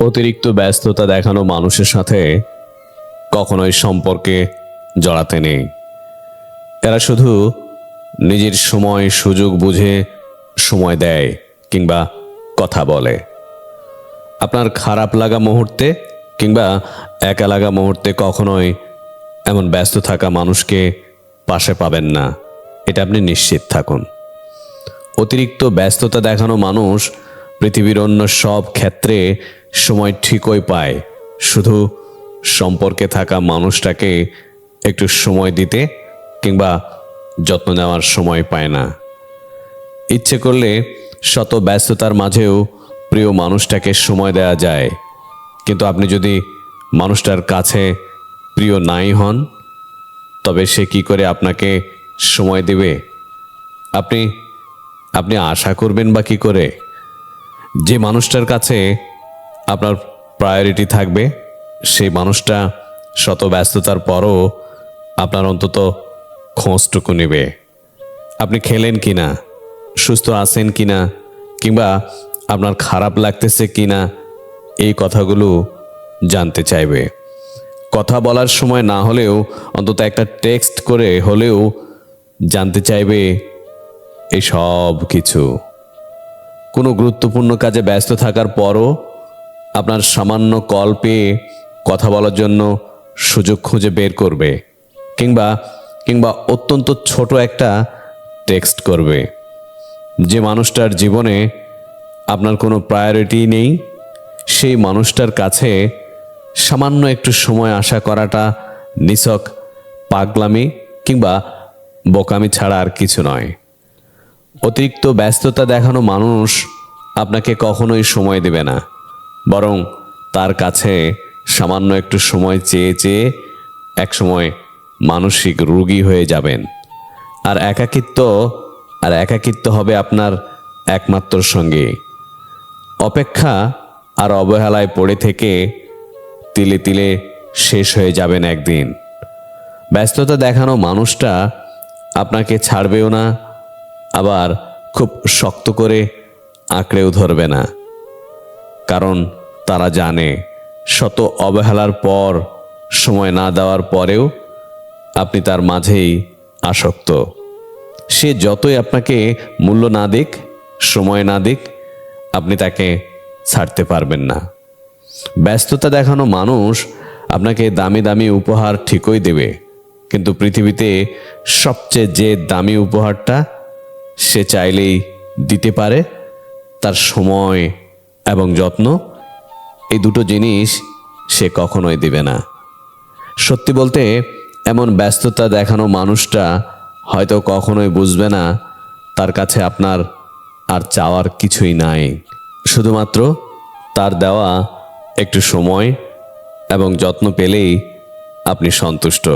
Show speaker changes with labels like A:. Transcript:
A: অতিরিক্ত ব্যস্ততা দেখানো মানুষের সাথে কখনোই সম্পর্কে জড়াতে নেই। এরা শুধু নিজের সময়, সুযোগ বুঝে সময় দেয় কিংবা কথা বলে। আপনার খারাপ লাগা মুহূর্তে কিংবা একা লাগা মুহূর্তে কখনোই এমন ব্যস্ত থাকা মানুষকে পাশে পাবেন না। এটা আপনি নিশ্চিত থাকুন। অতিরিক্ত ব্যস্ততা দেখানো মানুষ পৃথিবীর অন্য সব ক্ষেত্রে সময় ঠিকই পায়। শুধু সম্পর্কে থাকা মানুষটাকে একটু সময় দিতে কিংবা যত্ন নেওয়ার সময় পায় না। ইচ্ছে করলে শত ব্যস্ততার মাঝেও প্রিয় মানুষটাকে সময় দেওয়া যায়। কিন্তু আপনি যদি মানুষটার কাছে প্রিয় নাই হন, তবে সে কি করে আপনাকে সময় দেবে? আপনি আপনি আশা করবেন বা কি করে? যে মানুষটার কাছে আপনার প্রায়োরিটি থাকবে, সেই মানুষটা শত ব্যস্ততার পরও আপনার অন্তত খোঁজটুকু নেবে। আপনি খেলেন কি না সুস্থ আছেন কি না কিংবা আপনার খারাপ লাগতেছে কি না এই কথাগুলো জানতে চাইবে। কথা বলার সময় না হলেও, অন্তত একটা টেক্সট করে হলেও জানতে চাইবে এই সব কিছু। কোনো গুরুত্বপূর্ণ কাজে ব্যস্ত থাকার পরও আপনার সামান্য কল পেয়ে কথা বলার জন্য সুযোগ খুঁজে বের করবে কিংবা কিংবা অত্যন্ত ছোট একটা টেক্সট করবে। যে মানুষটার জীবনে আপনার কোনো প্রায়োরিটি নেই, সেই মানুষটার কাছে সামান্য একটু সময় আশা করাটা নিছক পাগলামি কিংবা বোকামি ছাড়া আর কিছু নয়। অতিরিক্ত ব্যস্ততা দেখানো মানুষ আপনাকে কখনোই সময় দেবে না, বরং তার কাছে সামান্য একটু সময় চেয়ে চেয়ে একসময় মানসিক রোগী হয়ে যাবেন। আর একাকিত্ব আর একাকিত্ব হবে আপনার একমাত্র সঙ্গে। অপেক্ষা আর অবহেলায় পড়ে থেকে তিলে তিলে শেষ হয়ে যাবেন একদিন। ব্যস্ততা দেখানো মানুষটা আপনাকে ছাড়বেও না আবার খুব শক্ত করে আঁকড়েও ধরবে না। কারণ তারা জানে শত অবহেলার পর, সময় না দেওয়ার পরেও আপনি তার মাঝেই আসক্ত। সে যতই আপনাকে মূল্য না দিক, সময় না দিক, আপনি তাকে ছাড়তে পারবেন না। ব্যস্ততা দেখানো মানুষ আপনাকে দামি দামি উপহার ঠিকই দেবে, কিন্তু পৃথিবীতে সবচেয়ে যে দামি উপহারটা সে চাইলেই দিতে পারে তার সময় এবং যত্ন। এই দুটো জিনিস সে কখনোই দেবে না। সত্যি বলতে, এমন ব্যস্ততা দেখানো মানুষটা হয়তো কখনোই বুঝবে না তার কাছে আপনার আর চাওয়ার কিছুই নাই। শুধুমাত্র তার দেওয়া একটু সময় এবং যত্ন পেলেই আপনি সন্তুষ্ট।